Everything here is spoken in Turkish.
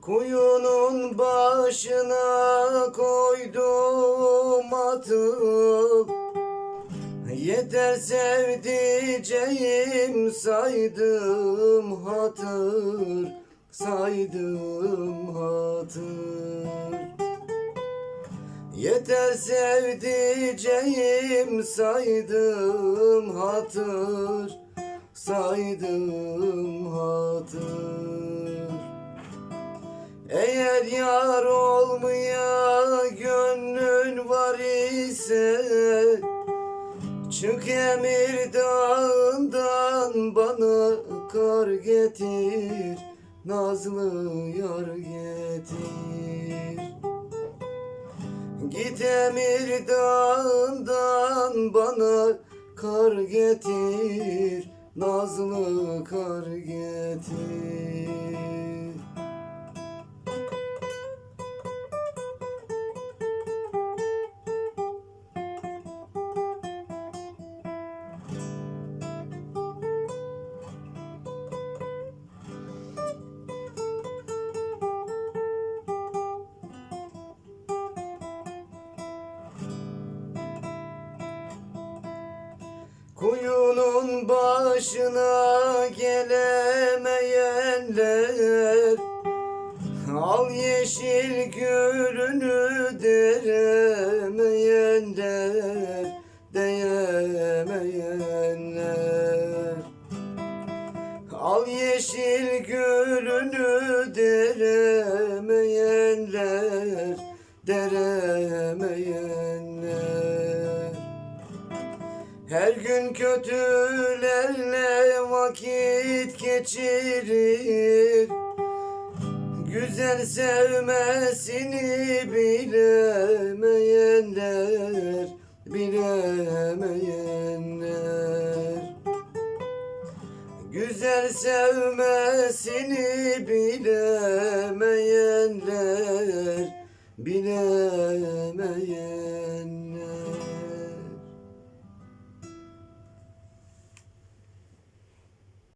Kuyunun başına koydum atım Yeter sevdiceğim saydım hatır Saydım hatır. Yeter sevdiceğim saydım hatır Saydım hatır Eğer yar olmaya gönlün var ise Çık emir dağından bana kar getir Nazlı yar getir. Git emir dağından bana kar getir Nazlı kar getir Kuyunun başına gelemeyenler Al yeşil gülünü deremeyenler Deyemeyenler. Al yeşil gülünü deremeyenler Deremeyenler her gün kötülerle vakit geçirir. Güzel sevmesini bilemeyenler Bilemeyenler. Güzel sevmesini bilemeyenler Bilemeyenler